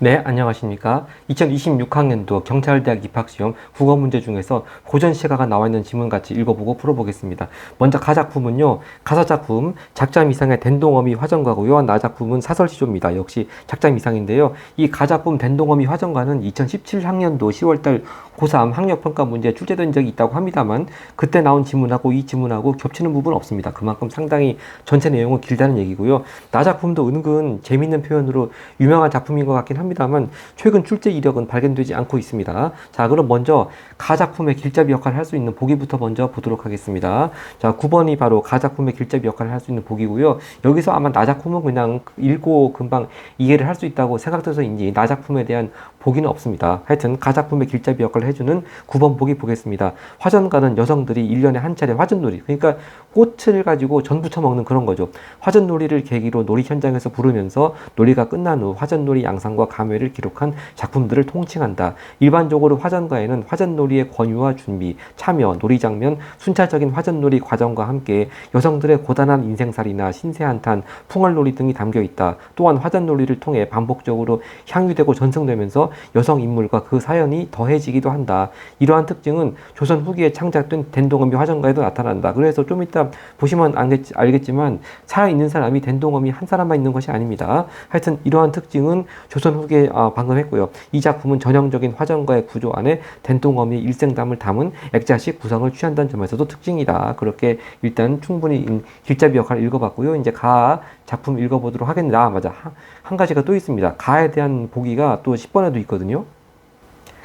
네, 안녕하십니까. 2026학년도 경찰대학 입학시험 국어 문제 중에서 고전 시가가 나와 있는 지문 같이 읽어보고 풀어보겠습니다. 먼저 가작품은요, 가사작품, 작자 미상의 den동어미 화전가고요. 나작품은 사설시조입니다. 역시 작자 미상인데요. 이 가작품 den동어미 화전가는 2017학년도 10월달 고3 학력평가 문제에 출제된 적이 있다고 합니다만, 그때 나온 지문하고 이 지문하고 겹치는 부분은 없습니다. 그만큼 상당히 전체 내용은 길다는 얘기고요. 나작품도 은근 재밌는 표현으로 유명한 작품인 것 같긴 합니다 만 최근 출제 이력은 발견되지 않고 있습니다. 자, 그럼 먼저 가작품의 길잡이 역할을 할 수 있는 보기부터 먼저 보도록 하겠습니다. 자, 9번이 바로 가작품의 길잡이 역할을 할 수 있는 보기고요. 여기서 아마 나작품은 그냥 읽고 금방 이해를 할 수 있다고 생각돼서인지 나작품에 대한 보기는 없습니다. 하여튼 가작품의 길잡이 역할을 해주는 9번 보기 보겠습니다. 화전가는 여성들이 1년에 한 차례 화전놀이, 그러니까 꽃을 가지고 전 부쳐 먹는 그런 거죠. 화전놀이를 계기로 놀이 현장에서 부르면서 놀이가 끝난 후 화전놀이 양상과 감회를 기록한 작품들을 통칭한다. 일반적으로 화전가에는 화전놀이의 권유와 준비, 참여, 놀이 장면, 순차적인 화전놀이 과정과 함께 여성들의 고단한 인생살이나 신세한탄, 풍월놀이 등이 담겨 있다. 또한 화전놀이를 통해 반복적으로 향유되고 전승되면서 여성 인물과 그 사연이 더해지기도 한다. 이러한 특징은 조선 후기에 창작된 den동어미 화전가에도 나타난다. 그래서 좀 이따 보시면 알겠지, 알겠지만 살아있는 사람이 den동어미 한 사람만 있는 것이 아닙니다. 하여튼 이러한 특징은 조선 후기 에 아, 방금 했고요. 이 작품은 전형적인 화전가의 구조 안에 den동어미의 일생담을 담은 액자식 구성을 취한다는 점에서도 특징이다. 그렇게 일단 충분히 길잡이 역할을 읽어봤고요. 이제 가 작품 읽어보도록 하겠습니다. 아, 맞아. 한, 한 가지가 또 있습니다. 가에 대한 보기가 또 10번에도 있거든요.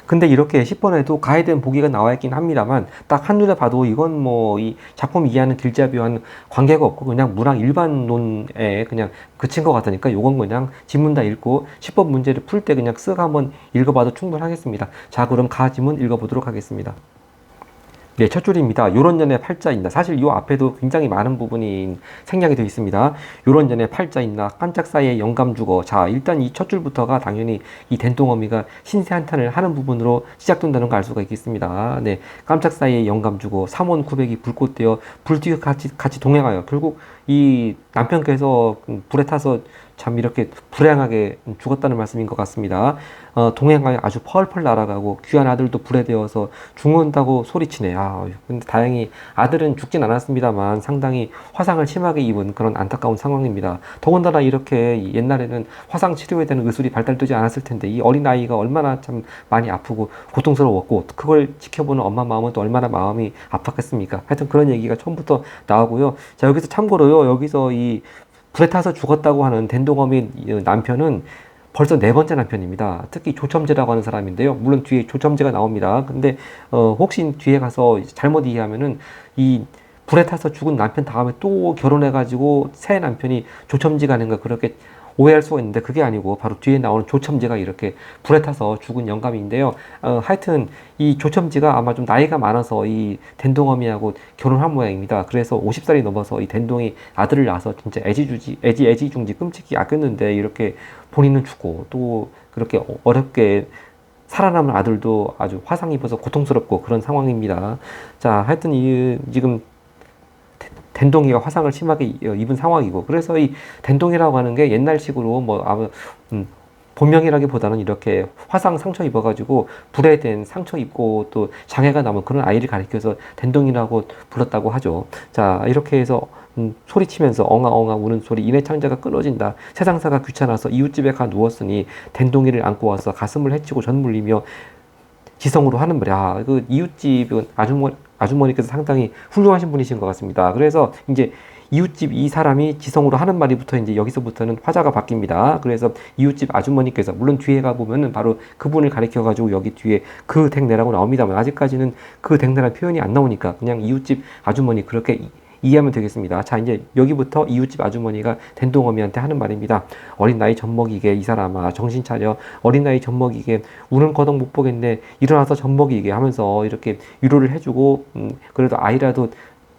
근데 이렇게 10번에도 가에 대한 보기가 나와 있긴 합니다만 딱 한눈에 봐도 이건 뭐 이 작품 이해하는 길잡이와는 관계가 없고 그냥 문학 일반론에 그냥 그친 것 같으니까 요건 그냥 지문 다 읽고 10번 문제를 풀 때 그냥 쓱 한번 읽어봐도 충분하겠습니다. 자 그럼 가 지문 읽어보도록 하겠습니다. 네, 첫 줄입니다. 요런 전에 팔자 있나. 사실 요 앞에도 굉장히 많은 부분이 생략이 되어 있습니다. 요런 전에 팔자 있나. 깜짝 사이에 영감 주거. 자, 일단 이 첫 줄부터가 당연히 이 den동어미가 신세 한탄을 하는 부분으로 시작된다는 걸 알 수가 있겠습니다. 네, 깜짝 사이에 영감 주고 삼원 구백이 불꽃 되어 불 뒤에 같이 같이 동행하여 결국 이 남편께서 불에 타서 참 이렇게 불행하게 죽었다는 말씀인 것 같습니다. 어, 동행하여 아주 펄펄 날아가고 귀한 아들도 불에 데워서 죽는다고 소리치네. 아, 근데 다행히 아들은 죽진 않았습니다만 상당히 화상을 심하게 입은 그런 안타까운 상황입니다. 더군다나 이렇게 옛날에는 화상 치료에 대한 의술이 발달되지 않았을 텐데 이 어린 아이가 얼마나 참 많이 아프고 고통스러웠고 그걸 지켜보는 엄마 마음은 또 얼마나 마음이 아팠겠습니까? 하여튼 그런 얘기가 처음부터 나오고요. 자 여기서 참고로요. 여기서 이 불에 타서 죽었다고 하는 den동어미 남편은 벌써 네 번째 남편입니다. 특히 조첨제라고 하는 사람인데요. 물론 뒤에 조첨제가 나옵니다. 근데 어, 혹시 뒤에 가서 잘못 이해하면은 이 불에 타서 죽은 남편 다음에 또 결혼해가지고 새 남편이 조첨지가 아닌가 그렇게 오해할 수가 있는데 그게 아니고 바로 뒤에 나오는 조첨지가 이렇게 불에 타서 죽은 영감인데요. 어, 하여튼 이 조첨지가 아마 좀 나이가 많아서 이 den동어미하고 결혼한 모양입니다. 그래서 50살이 넘어서 이 den동이 아들을 낳아서 진짜 애지주지 애지 애지중지 끔찍히 아꼈는데 이렇게 본인은 죽고 또 그렇게 어렵게 살아남은 아들도 아주 화상 입어서 고통스럽고 그런 상황입니다. 자, 하여튼 이 지금 den동이가 화상을 심하게 입은 상황이고 그래서 이 den동이라고 하는 게 옛날식으로 뭐 아무 음, 본명이라기보다는 이렇게 화상 상처 입어가지고 불에 된 상처 입고 또 장애가 남은 그런 아이를 가리켜서 den동이라고 불렀다고 하죠. 자 이렇게 해서 음, 소리치면서 엉아엉아 우는 소리 이내 창자가 끊어진다. 세상사가 귀찮아서 이웃집에 가 누웠으니 den동이를 안고 와서 가슴을 헤치고 전물리며 지성으로 하는 말이야. 아, 그 이웃집은 아주머, 아주머니께서 상당히 훌륭하신 분이신 것 같습니다. 그래서 이제 이웃집 이 사람이 지성으로 하는 말이부터 이제 여기서부터는 화자가 바뀝니다. 그래서 이웃집 아주머니께서 물론 뒤에 가 보면은 바로 그분을 가리켜 가지고 여기 뒤에 그 댁내라고 나옵니다만 아직까지는 그 댁내라는 표현이 안 나오니까 그냥 이웃집 아주머니 그렇게 이해하면 되겠습니다. 자, 이제 여기부터 이웃집 아주머니가 den동어미한테 하는 말입니다. 어린 나이 젖먹이게 이 사람아 정신 차려 어린 나이 젖먹이게 우는 거덕 못 보겠네 일어나서 젖먹이게 하면서 이렇게 위로를 해주고 음, 그래도 아이라도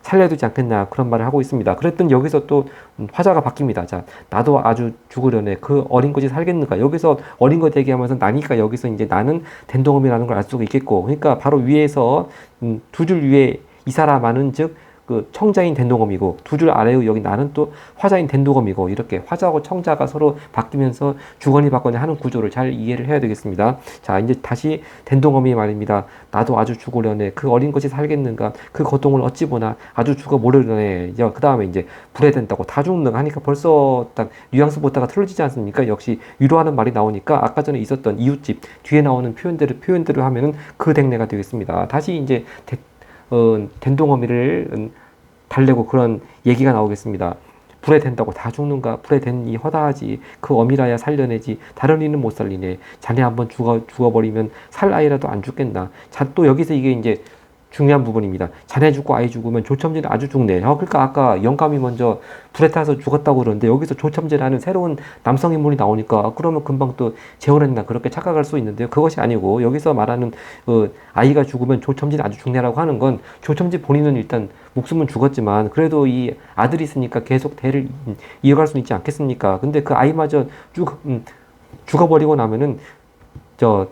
살려두지 않겠나 그런 말을 하고 있습니다. 그랬더니 여기서 또 음, 화자가 바뀝니다. 자, 나도 아주 죽으려네. 그 어린 것이 살겠는가? 여기서 어린 것 얘기하면서 나니까 여기서 이제 나는 den동음이라는 걸 알 수가 있겠고, 그러니까 바로 위에서 음, 두줄 위에 이 사람아는 즉 그 청자인 된동엄이고 두 줄 아래의 여기 나는 또 화자인 된동엄이고 이렇게 화자하고 청자가 서로 바뀌면서 주거니 받거니 하는 구조를 잘 이해를 해야 되겠습니다. 자 이제 다시 된동엄이 말입니다. 나도 아주 죽으려네. 그 어린 것이 살겠는가? 그 고통을 어찌 보나? 아주 죽어 모르려네. 그 다음에 이제 불에 된다고 다 죽는가 하니까 벌써 딱 뉘앙스 보다가 틀어지지 않습니까? 역시 위로하는 말이 나오니까 아까 전에 있었던 이웃집 뒤에 나오는 표현들을 표현들을 하면은 그 댕내가 되겠습니다. 다시 이제 대, 어, 된동어미를 음, 달래고 그런 얘기가 나오겠습니다. 불에 댄다고 다 죽는가? 불에 댄이 허다하지. 그 어미라야 살려내지. 다른 이는 못 살리네. 자네 한번 죽어 죽어버리면 살 아이라도 안 죽겠나? 자 또 여기서 이게 이제 중요한 부분입니다. 자네 죽고 아이 죽으면 조첨지는 아주 죽네. 어, 그러니까 아까 영감이 먼저 불에 타서 죽었다고 그러는데 여기서 조첨지라는 새로운 남성 인물이 나오니까 아, 그러면 금방 또 재혼했나 그렇게 착각할 수 있는데요. 그것이 아니고 여기서 말하는 어, 아이가 죽으면 조첨지는 아주 죽네라고 하는 건 조첨지 본인은 일단 목숨은 죽었지만 그래도 이 아들이 있으니까 계속 대를 이어갈 수 있지 않겠습니까? 근데 그 아이마저 죽 음, 죽어버리고 나면은 저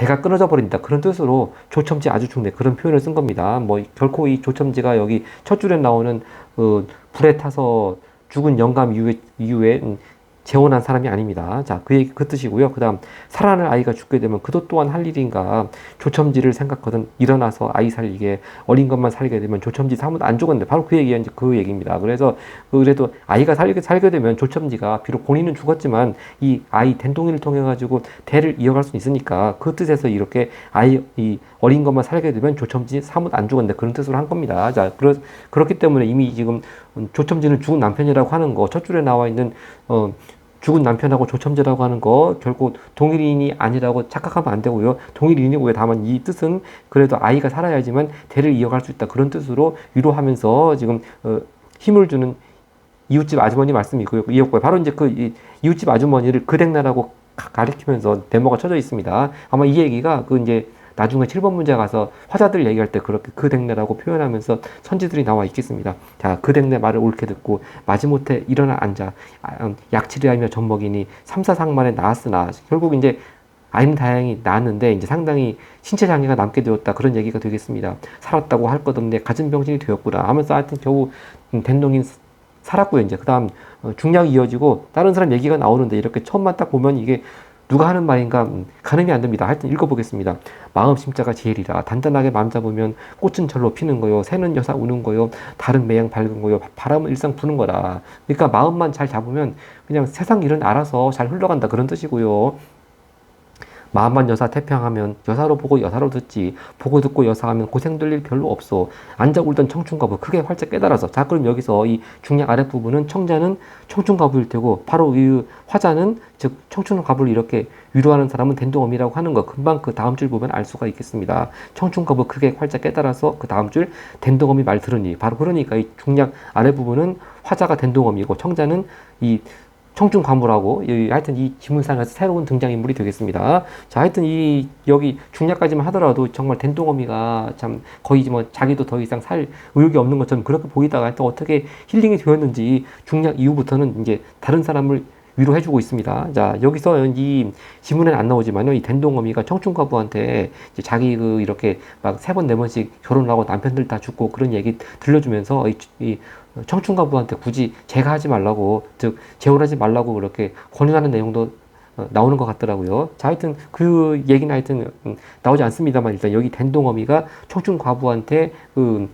대가 끊어져 버린다 그런 뜻으로 조첨지 아주 죽네 그런 표현을 쓴 겁니다. 뭐 결코 이 조첨지가 여기 첫 줄에 나오는 그 불에 타서 죽은 영감 이후에, 이후에 음, 재혼한 사람이 아닙니다. 자, 그 얘기 그 뜻이고요. 그다음 살아날 아이가 죽게 되면 그도 또한 할 일인가 조첨지를 생각하든 일어나서 아이 살리게 어린 것만 살게 되면 조첨지 사뭇 안 죽었는데 바로 그 이제 그 얘기입니다. 그래서 그래도 아이가 살게 살게 되면 조첨지가 비록 본인은 죽었지만 이 아이 된동이를 통해 가지고 대를 이어갈 수 있으니까 그 뜻에서 이렇게 아이 이 어린 것만 살게 되면 조첨지 사뭇 안 죽었는데 그런 뜻으로 한 겁니다. 자, 그렇 그렇기 때문에 이미 지금 조첨지는 죽은 남편이라고 하는 거 첫 줄에 나와 있는 어 죽은 남편하고 조첨제라고 하는 거 결국 동일인이 아니라고 착각하면 안 되고요. 동일인이고요. 다만 이 뜻은 그래도 아이가 살아야지만 대를 이어갈 수 있다 그런 뜻으로 위로하면서 지금 어, 힘을 주는 이웃집 아주머니 말씀이고요. 이었고요. 바로 이제 그 이웃집 아주머니를 그댁나라고 가리키면서 데모가 쳐져 있습니다. 아마 이 얘기가 그 이제 나중에 7번 문제 가서 화자들 얘기할 때 그렇게 그 댕내라고 표현하면서 선지들이 나와 있겠습니다. 자, 그 댕내 말을 옳게 듣고 마지못해 일어나 앉아 아, 음, 약치리하며 젖먹이니 삼사상만에 나았으나 결국 이제 아이는 다행히 나았는데 이제 상당히 신체 장애가 남게 되었다 그런 얘기가 되겠습니다. 살았다고 할 것 없네 가진 병신이 되었구나 하면서 하여튼 겨우 된동인 살았고요 이제 그 다음 어, 중략이 이어지고 다른 사람 얘기가 나오는데 이렇게 처음만 딱 보면 이게 누가 하는 말인가 음, 가늠이 안 됩니다. 하여튼 읽어보겠습니다. 마음 심자가 제일이라 단단하게 마음 잡으면 꽃은 절로 피는 거요. 새는 여사 우는 거요. 다른 매양 밝은 거요. 바람은 일상 부는 거라. 그러니까 마음만 잘 잡으면 그냥 세상 일은 알아서 잘 흘러간다 그런 뜻이고요. 마음만 여사 태평하면 여사로 보고 여사로 듣지 보고 듣고 여사하면 고생 될 일 별로 없어 앉아 울던 청춘가부 크게 활짝 깨달아서. 자 그럼 여기서 이 중략 아랫부분은 청자는 청춘가부일 테고 바로 이 화자는 즉 청춘가부를 이렇게 위로하는 사람은 된동엄이라고 하는 거 금방 그 다음 줄 보면 알 수가 있겠습니다. 청춘가부 크게 활짝 깨달아서 그 다음 줄 된동엄이 말 들으니. 바로 그러니까 이 중략 아랫부분은 화자가 된동엄이고 청자는 이 청춘 과물하고 하여튼 이 지문상에서 새로운 등장인물이 되겠습니다. 자, 하여튼 이 여기 중략까지만 하더라도 정말 된동어미가 참 거의 뭐 자기도 더 이상 살 의욕이 없는 것처럼 그렇게 보이다가 하여튼 어떻게 힐링이 되었는지 중략 이후부터는 이제 다른 사람을 위로해주고 있습니다. 자, 여기서 이 지문에는 안 나오지만요. 이 된동어미가 청춘가부한테 이제 자기 그 이렇게 막 세 번, 네 번씩 결혼하고 남편들 다 죽고 그런 얘기 들려주면서 이, 이 청춘가부한테 굳이 제가 하지 말라고, 즉, 재혼하지 말라고 그렇게 권유하는 내용도 어, 나오는 것 같더라고요. 자, 하여튼 그 얘기는 하여튼 음, 나오지 않습니다만 일단 여기 된동어미가 청춘과부한테 그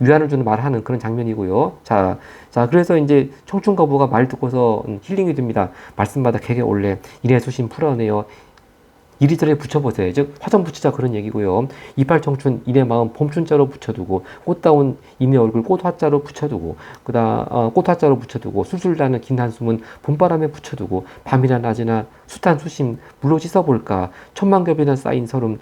위안을 주는 말을 하는 그런 장면이고요. 자, 자, 그래서 이제 청춘과부가 말 듣고서 음, 힐링이 됩니다. 말씀마다 개개 올래. 이래 수신 풀어내요. 이리저리 붙여보세요. 즉 화장 붙이자 그런 얘기고요. 이빨 청춘 이내 마음 봄춘자로 붙여두고 꽃다운 이내 얼굴 꽃화자로 붙여두고 그다 어, 꽃화자로 붙여두고 수술나는 긴 한숨은 봄바람에 붙여두고 밤이나 낮이나 숱한 수심 물로 씻어볼까 천만 겹이나 쌓인 서름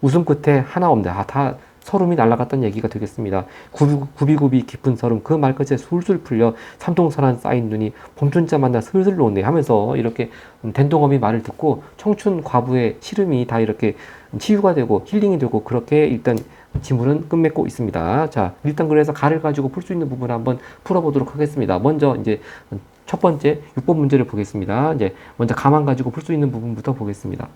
웃음 끝에 하나 없네. 아, 다 서름이 날아갔던 얘기가 되겠습니다. 구비구비 깊은 서름 그 말끝에 술술 풀려 삼동산한 쌓인 눈이 봄춘자 만나 슬슬 노네 하면서 이렇게 된동엄이 말을 듣고 청춘 과부의 시름이 다 이렇게 치유가 되고 힐링이 되고 그렇게 일단 지문은 끝맺고 있습니다. 자, 일단 그래서 가를 가지고 풀 수 있는 부분을 한번 풀어보도록 하겠습니다. 먼저 이제 첫 번째 6번 문제를 보겠습니다. 이제 먼저 가만 가지고 풀 수 있는 부분부터 보겠습니다.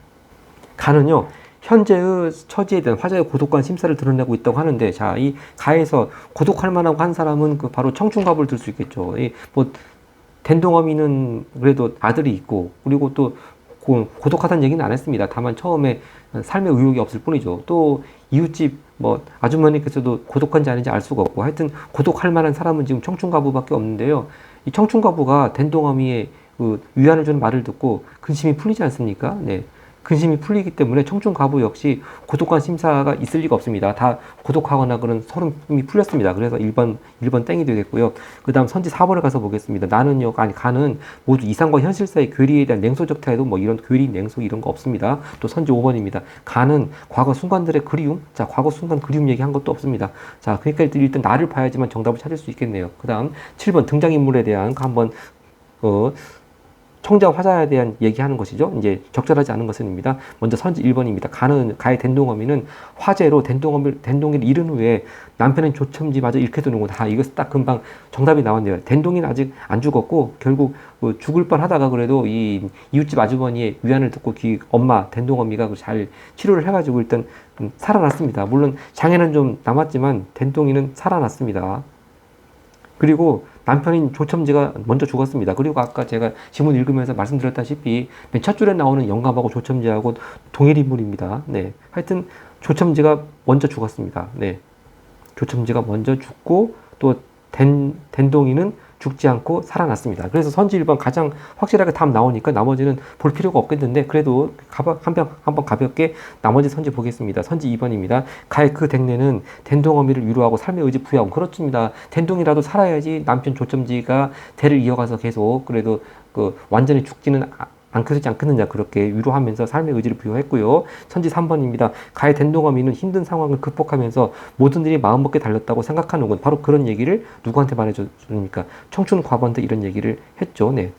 가는요, 현재의 처지에 대한 화자의 고독한 심사를 드러내고 있다고 하는데 자 이 가에서 고독할 만하고 한 사람은 그 바로 청춘갑을 들 수 있겠죠. 이뭐 된동어미는 그래도 아들이 있고 그리고 또 고, 고독하다는 얘기는 안 했습니다. 다만 처음에 삶의 의욕이 없을 뿐이죠. 또 이웃집 뭐 아주머니께서도 고독한지 아닌지 알 수가 없고 하여튼 고독할 만한 사람은 지금 청춘가부밖에 없는데요. 이 청춘가부가 된동어미의 그 위안을 주는 말을 듣고 근심이 풀리지 않습니까? 네. 근심이 풀리기 때문에 청춘 가부 역시 고독한 심사가 있을 리가 없습니다. 다 고독하거나 그런 서름이 풀렸습니다. 그래서 1번, 1번 땡이 되겠고요. 그 다음 선지 4번을 가서 보겠습니다. 나는요, 아니, 가는 모두 이상과 현실 사이 괴리에 대한 냉소적態도 뭐 이런 괴리, 냉소 이런 거 없습니다. 또 선지 5번입니다. 가는 과거 순간들의 그리움. 자, 과거 순간 그리움 얘기한 것도 없습니다. 자, 그러니까 일단 나를 봐야지만 정답을 찾을 수 있겠네요. 그 다음 7번 등장인물에 대한 한번, 어, 청자 화자에 대한 얘기하는 것이죠. 이제 적절하지 않은 것은입니다. 먼저 선지 1번입니다. 가는 가의 된동어미는 화제로 된동어미 된동이를 잃은 후에 남편은 조첨지마저 잃게 되는구 다 이거 딱 금방 정답이 나왔네요. 된동이는 아직 안 죽었고 결국 뭐 죽을 뻔하다가 그래도 이 이웃집 아주머니의 위안을 듣고 기 엄마 된동어미가 그잘 치료를 해가지고 일단 살아났습니다. 물론 장애는 좀 남았지만 된동이는 살아났습니다. 그리고 남편인 조첨지가 먼저 죽었습니다. 그리고 아까 제가 지문 읽으면서 말씀드렸다시피 맨 첫 줄에 나오는 영감하고 조첨지하고 동일 인물입니다. 네. 하여튼 조첨지가 먼저 죽었습니다. 네. 조첨지가 먼저 죽고 또 된, 된동이는 죽지 않고 살아났습니다. 그래서 선지 1번 가장 확실하게 답 나오니까 나머지는 볼 필요가 없겠는데 그래도 한번 한번 가볍게 나머지 선지 보겠습니다. 선지 2번입니다. 가의 그 댕내는 된동 어미를 위로하고 삶의 의지 부여하고 그렇습니다. 된동이라도 살아야지 남편 조점지가 대를 이어가서 계속 그래도 그 완전히 죽지는 않겠지 않겠느냐 그렇게 위로하면서 삶의 의지를 부여했고요. 천지 3번입니다. 가해 된동어미는 힘든 상황을 극복하면서 모든 일이 마음먹게 달렸다고 생각하는군. 바로 그런 얘기를 누구한테 말해줍니까? 청춘 과반도 이런 얘기를 했죠. 네.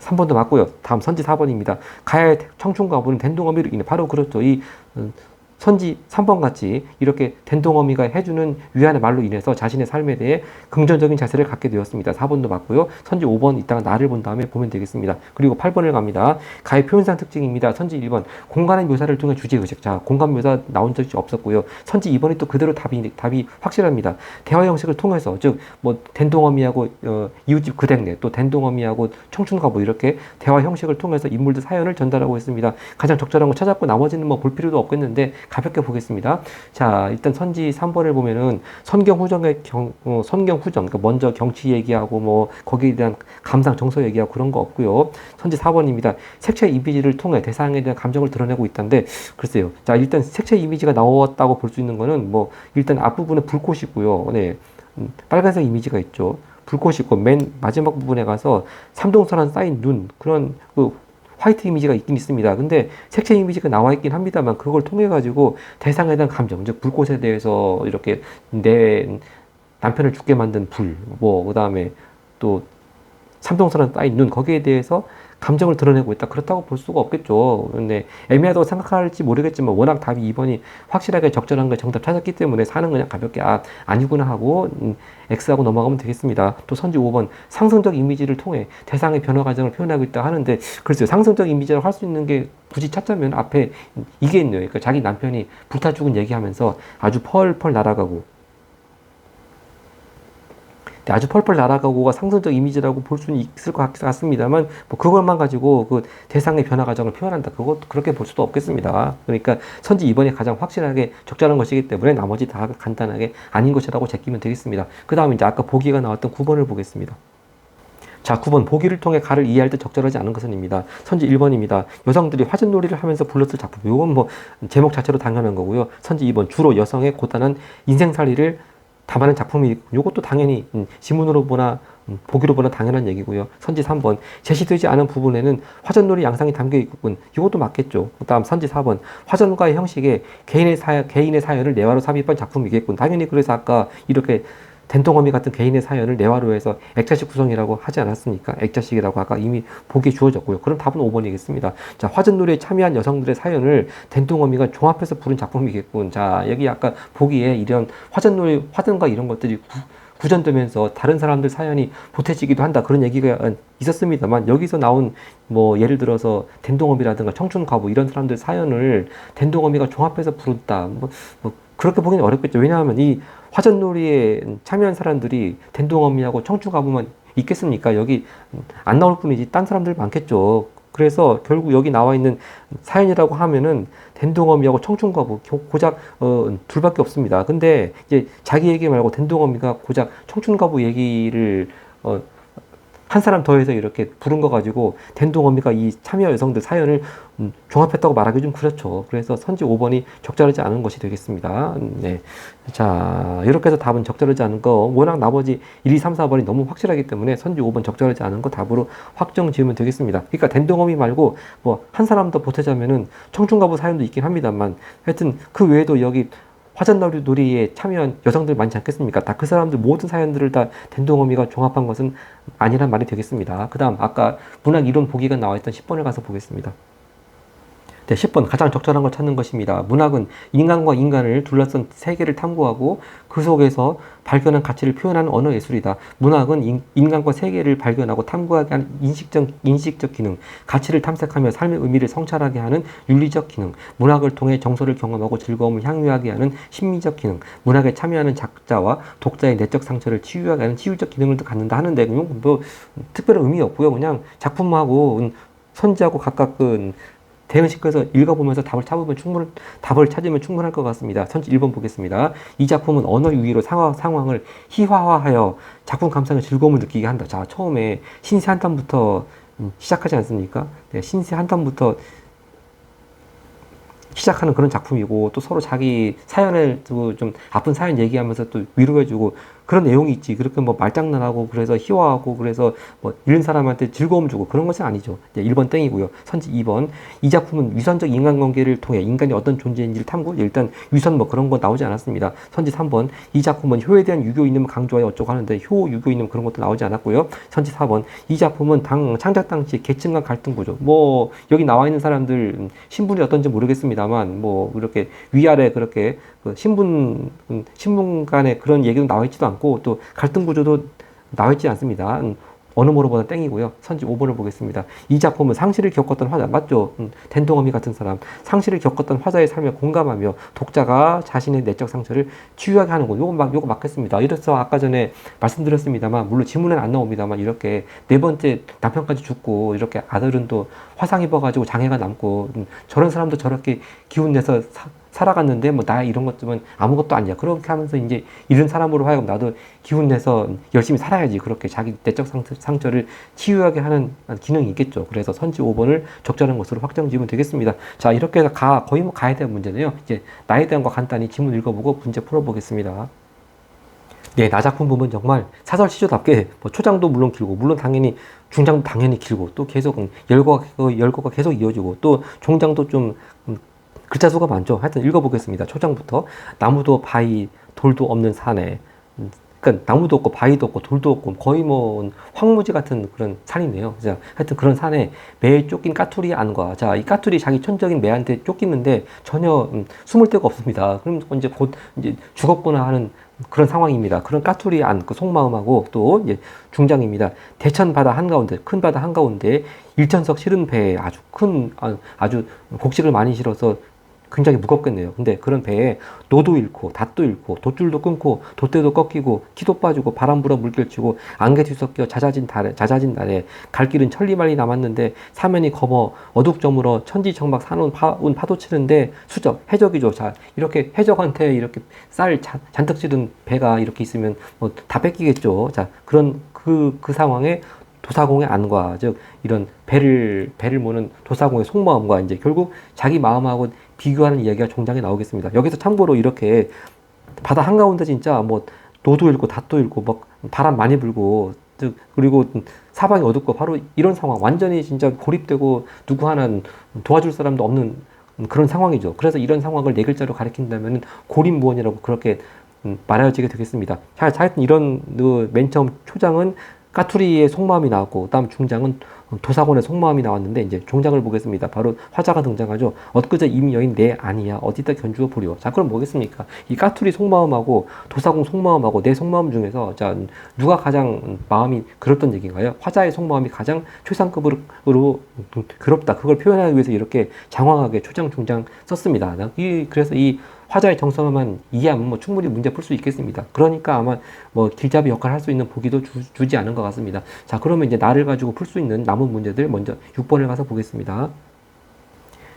3번도 맞고요. 다음 선지 4번입니다. 가해 청춘 과부는 된동어미로 인해 바로 그렇죠. 이 음, 선지 3번 같이 이렇게 된동어미가 해주는 위안의 말로 인해서 자신의 삶에 대해 긍정적인 자세를 갖게 되었습니다. 4번도 맞고요. 선지 5번 이따가 나를 본 다음에 보면 되겠습니다. 그리고 8번을 갑니다. 가의 표현상 특징입니다. 선지 1번 공간의 묘사를 통해 주제 의식. 자, 공간 묘사 나온 적이 없었고요. 선지 2번이 또 그대로 답이, 답이 확실합니다. 대화 형식을 통해서 즉 뭐 된동어미하고 어, 이웃집 그댁네 또 된동어미하고 청춘과 뭐 이렇게 대화 형식을 통해서 인물들 사연을 전달하고 있습니다. 가장 적절한 거 찾았고 나머지는 뭐 볼 필요도 없겠는데 가볍게 보겠습니다. 자, 일단 선지 3번을 보면은 선경 후정의 경, 어, 선경 후정, 그러니까 먼저 경치 얘기하고 뭐 거기에 대한 감상 정서 얘기하고 그런 거 없고요. 선지 4번입니다. 색채 이미지를 통해 대상에 대한 감정을 드러내고 있다는데 글쎄요. 자, 일단 색채 이미지가 나왔다고 볼 수 있는 거는 뭐 일단 앞부분에 불꽃이 있고요. 네. 음, 빨간색 이미지가 있죠. 불꽃이 있고 맨 마지막 부분에 가서 삼동선한 쌓인 눈 그런 그 화이트 이미지가 있긴 있습니다. 근데 색채 이미지가 나와 있긴 합니다만 그걸 통해 가지고 대상에 대한 감정, 즉 불꽃에 대해서 이렇게 내 남편을 죽게 만든 불, 뭐 그다음에 또 삼동선한 쌓인 눈 거기에 대해서 감정을 드러내고 있다. 그렇다고 볼 수가 없겠죠. 근데 애매하다고 생각할지 모르겠지만 워낙 답이 2번이 확실하게 적절한 걸 정답 찾았기 때문에 사는 그냥 가볍게 아 아니구나 하고 음, X하고 넘어가면 되겠습니다. 또 선지 5번 상승적 이미지를 통해 대상의 변화 과정을 표현하고 있다 하는데 글쎄요 상승적 이미지를 할수 있는 게 굳이 찾자면 앞에 이게 있네요. 그러니까 자기 남편이 불타 죽은 얘기하면서 아주 펄펄 날아가고 아주 펄펄 날아가고가 상승적 이미지라고 볼 수는 있을 것 같습니다만 뭐 그것만 가지고 그 대상의 변화 과정을 표현한다 그것 그렇게 볼 수도 없겠습니다. 그러니까 선지 이번에 가장 확실하게 적절한 것이기 때문에 나머지 다 간단하게 아닌 것이라고 제끼면 되겠습니다. 그 다음에 이제 아까 보기가 나왔던 9번을 보겠습니다. 자, 9번 보기를 통해 가를 이해할 때 적절하지 않은 것은입니다. 선지 1번입니다. 여성들이 화전놀이를 하면서 불렀을 작품. 이건 뭐 제목 자체로 당연한 거고요. 선지 2번 주로 여성의 고단한 인생살이를 담아낸 작품이 이것도 당연히 음, 지문으로 보나 음, 보기로 보나 당연한 얘기고요. 선지 3번 제시되지 않은 부분에는 화전놀이 양상이 담겨 있군. 이것도 맞겠죠. 그다음 선지 4번 화전과의 형식에 개인의 사 개인의 사연을 내화로 삽입한 작품이겠군. 당연히 그래서 아까 이렇게 된통어미 같은 개인의 사연을 내화로 해서 액자식 구성이라고 하지 않았습니까? 액자식이라고 아까 이미 보기에 주어졌고요. 그럼 답은 5번이겠습니다. 자, 화전놀이에 참여한 여성들의 사연을 된통어미가 종합해서 부른 작품이겠군. 자, 여기 아까 보기에 이런 화전놀이, 화전과 이런 것들이 구, 구전되면서 다른 사람들 사연이 보태지기도 한다 그런 얘기가 있었습니다만 여기서 나온 뭐 예를 들어서 den동업이라든가 청춘가부 이런 사람들 사연을 den동업이가 종합해서 부른다 뭐, 뭐 그렇게 보기는 어렵겠죠 왜냐하면 이 화전놀이에 참여한 사람들이 den동업이하고 청춘가부만 있겠습니까 여기 안 나올 뿐이지 딴 사람들 많겠죠 그래서 결국 여기 나와 있는 사연이라고 하면은 den동어미하고 청춘과부 고작 어, 둘밖에 없습니다. 근데 이제 자기 얘기 말고 den동어미가 고작 청춘과부 얘기를 어, 한 사람 더해서 이렇게 부른 거 가지고 den동어미가 이 참여 여성들 사연을 음, 종합했다고 말하기 좀 그렇죠. 그래서 선지 5번이 적절하지 않은 것이 되겠습니다. 음, 네. 자, 이렇게 해서 답은 적절하지 않은 거, 워낙 나머지 1, 2, 3, 4번이 너무 확실하기 때문에 선지 5번 적절하지 않은 거 답으로 확정 지으면 되겠습니다. 그러니까 den동어미 말고 뭐 한 사람 더 보태자면은 청춘가부 사연도 있긴 합니다만 하여튼 그 외에도 여기 화전놀이 놀이에 참여한 여성들 많지 않겠습니까? 다 그 사람들 모든 사연들을 다 den동어미가 종합한 것은 아니란 말이 되겠습니다. 그 다음 아까 문학 이론 보기가 나와 있던 10번을 가서 보겠습니다. 네, 10번 가장 적절한 걸 찾는 것입니다. 문학은 인간과 인간을 둘러싼 세계를 탐구하고 그 속에서 발견한 가치를 표현하는 언어 예술이다. 문학은 인, 간과 세계를 발견하고 탐구하게 하는 인식적, 인식적 기능, 가치를 탐색하며 삶의 의미를 성찰하게 하는 윤리적 기능, 문학을 통해 정서를 경험하고 즐거움을 향유하게 하는 심미적 기능, 문학에 참여하는 작자와 독자의 내적 상처를 치유하게 하는 치유적 기능을 갖는다 하는데 뭐 특별한 의미 없고요. 그냥 작품하고 선지하고 각각 그 대응시켜서 읽어보면서 답을 찾으면 충분 답을 찾으면 충분할 것 같습니다. 선지 1번 보겠습니다. 이 작품은 언어 유희로 상황, 상황을 희화화하여 작품 감상의 즐거움을 느끼게 한다. 자, 처음에 신세 한탄부터 음, 시작하지 않습니까? 네, 신세 한탄부터 시작하는 그런 작품이고 또 서로 자기 사연을 좀 아픈 사연 얘기하면서 또 위로해주고 그런 내용이 있지. 그렇게 뭐 말장난하고 그래서 희화하고 그래서 뭐 이런 사람한테 즐거움 주고 그런 것은 아니죠. 이제 1번 땡이고요. 선지 2번. 이 작품은 위선적 인간관계를 통해 인간이 어떤 존재인지를 탐구. 일단 위선 뭐 그런 거 나오지 않았습니다. 선지 3번. 이 작품은 효에 대한 유교 이념을 강조하여 어쩌고 하는데 효 유교 이념 그런 것도 나오지 않았고요. 선지 4번. 이 작품은 당 창작 당시 계층 간 갈등 구조. 뭐 여기 나와 있는 사람들 신분이 어떤지 모르겠습니다만 뭐 이렇게 위아래 그렇게 그 신분 신분 간에 그런 얘기도 나와 있지도 않고 또 갈등 구조도 나와 있지 않습니다. 음, 어느 모로보다 땡이고요. 선지 5번을 보겠습니다. 이 작품은 상실을 겪었던 화자, 맞죠? 음, 덴동어미 같은 사람. 상실을 겪었던 화자의 삶에 공감하며 독자가 자신의 내적 상처를 치유하게 하는 거. 요거 막, 요거 맞겠습니다. 이래서 아까 전에 말씀드렸습니다만, 물론 지문은 안 나옵니다만, 이렇게 네 번째 남편까지 죽고, 이렇게 아들은 또 화상 입어가지고 장애가 남고, 음, 저런 사람도 저렇게 기운 내서 사, 살아갔는데 뭐 나 이런 것들은 아무것도 아니야. 그렇게 하면서 이제 이런 사람으로 하여금 나도 기운 내서 열심히 살아야지. 그렇게 자기 내적 상처, 를 치유하게 하는 기능이 있겠죠. 그래서 선지 5번을 적절한 것으로 확정 지으면 되겠습니다. 자, 이렇게 해서 가, 거의 뭐 가에 대한 문제네요. 이제 나에 대한 거 간단히 지문 읽어보고 문제 풀어보겠습니다. 네, 나 작품 보면 정말 사설 시조답게 뭐 초장도 물론 길고 물론 당연히 중장도 당연히 길고 또 계속 열거가 열거가 계속 이어지고 또 종장도 좀 글자 수가 많죠. 하여튼 읽어보겠습니다. 초장부터 나무도 바위 돌도 없는 산에 음, 그러니까 나무도 없고 바위도 없고 돌도 없고 거의 뭐 황무지 같은 그런 산이네요. 자, 하여튼 그런 산에 매에 쫓긴 까투리 안과 자, 이 까투리 자기 천적인 매한테 쫓기는데 전혀 음, 숨을 데가 없습니다. 그럼 이제 곧 이제 죽었구나 하는 그런 상황입니다. 그런 까투리 안, 그 속마음하고 또 이제 중장입니다. 대천 바다 한가운데, 큰 바다 한가운데 일천석 실은 배에 아주 큰, 아, 아주 곡식을 많이 실어서 굉장히 무겁겠네요. 근데 그런 배에 노도 잃고 닷도 잃고 돛줄도 끊고 돛대도 꺾이고 키도 빠지고 바람 불어 물결 치고 안개 뒤섞여 잦아진 달에 잦아진 날에 갈 길은 천리만리 남았는데 사면이 검어 어둑저물어 천지청막 사놓은 파, 파도 치는데 수적 해적이죠. 자 이렇게 해적한테 이렇게 쌀 자, 잔뜩 지른 배가 이렇게 있으면 뭐 다 뺏기겠죠. 자 그런 그그 그 상황에 도사공의 안과 즉 이런 배를 배를 모는 도사공의 속마음과 이제 결국 자기 마음하고 비교하는 이야기가 종장에 나오겠습니다. 여기서 참고로 이렇게 바다 한가운데 진짜 뭐 노도 일고 닷도 일고 막 바람 많이 불고 즉 그리고 사방이 어둡고 바로 이런 상황 완전히 진짜 고립되고 누구 하나 도와줄 사람도 없는 그런 상황이죠. 그래서 이런 상황을 네 글자로 가리킨다면 고립무원이라고 그렇게 음, 말해지게 되겠습니다. 자, 하여튼 이런 그 맨 처음 초장은 까투리의 속마음이 나왔고 그다음 중장은 도사곤의 속마음이 나왔는데 이제 종장을 보겠습니다. 바로 화자가 등장하죠. 엊그제 임여인 내 아니야 어디다 견주어 보려. 자 그럼 뭐겠습니까? 이 까투리 속마음하고 도사공 속마음하고 내 속마음 중에서 자 누가 가장 마음이 그렇던 얘기인가요? 화자의 속마음이 가장 최상급으로 으로 그렇다. 그걸 표현하기 위해서 이렇게 장황하게 초장 중장 썼습니다. 이 그래서 이 화자의 정성만 이해하면 뭐 충분히 문제 풀 수 있겠습니다. 그러니까 아마 뭐 길잡이 역할을 할 수 있는 보기도 주, 지 않은 것 같습니다. 자, 그러면 이제 나를 가지고 풀 수 있는 남은 문제들 먼저 6번을 가서 보겠습니다.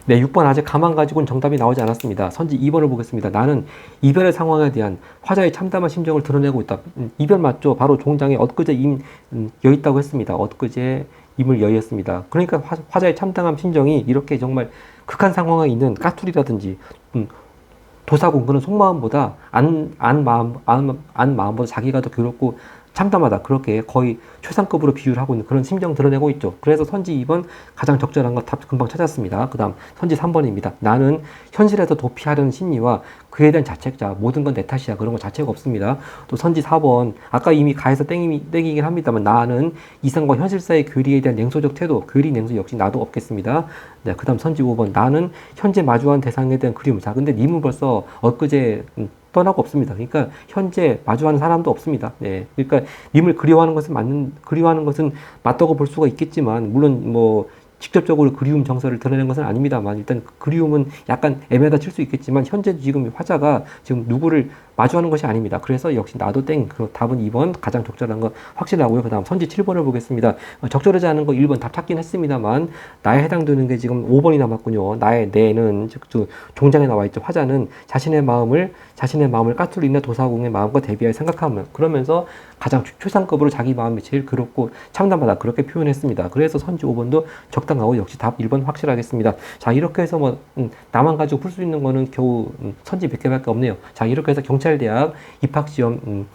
네, 6번 아직 가만 가지고는 정답이 나오지 않았습니다. 선지 2번을 보겠습니다. 나는 이별의 상황에 대한 화자의 참담한 심정을 드러내고 있다. 음, 이별 맞죠? 바로 종장에 엊그제 임 음, 여 있다고 했습니다. 엊그제 임을 여였습니다. 그러니까 화, 화자의 참담한 심정이 이렇게 정말 극한 상황에 있는 까투리라든지 음, 도사공 그런 속마음보다 안, 안 마음, 안, 안 마음보다 자기가 더 괴롭고 참담하다. 그렇게 거의 최상급으로 비유를 하고 있는 그런 심정 드러내고 있죠. 그래서 선지 2번 가장 적절한 거답 금방 찾았습니다. 그 다음 선지 3번입니다. 나는 현실에서 도피하려는 심리와 그에 대한 자책자, 모든 건 내 탓이야. 그런 거 자체가 없습니다. 또 선지 4번, 아까 이미 가에서 땡이, 땡이긴 합니다만 나는 이상과 현실 사이의 괴리에 대한 냉소적 태도, 괴리 냉소 역시 나도 없겠습니다. 네, 그 다음 선지 5번, 나는 현재 마주한 대상에 대한 그리움. 자, 근데 님은 벌써 엊그제 음, 떠나고 없습니다. 그러니까 현재 마주하는 사람도 없습니다. 네. 그러니까 님을 그리워하는 것은 맞는 그리워하는 것은 맞다고 볼 수가 있겠지만 물론 뭐 직접적으로 그리움 정서를 드러낸 것은 아닙니다만 일단 그 그리움은 약간 애매하다 칠 수 있겠지만 현재 지금 화자가 지금 누구를 마주하는 것이 아닙니다. 그래서 역시 나도 땡. 그 답은 2번 가장 적절한 거 확실하고요. 그 다음 선지 7번을 보겠습니다. 어, 적절하지 않은 거 1번 답 찾긴 했습니다만 나에 해당되는 게 지금 5번이 남았군요. 나의 내는 즉, 즉 종장에 나와 있죠. 화자는 자신의 마음을 자신의 마음을 까투리나 도사공의 마음과 대비하여 생각하면 그러면서 가장 최- 최상급으로 자기 마음이 제일 괴롭고 참담하다 그렇게 표현했습니다. 그래서 선지 5번도 적당하고 역시 답 1번 확실하겠습니다. 자 이렇게 해서 뭐 음, 나만 가지고 풀 수 있는 거는 겨우 음, 선지 100개밖에 없네요. 자 이렇게 해서 경찰 대학 입학시험 음,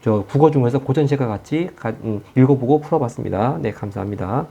저 국어 중에서 고전시가 같이 가, 음, 읽어보고 풀어봤습니다. 네 감사합니다.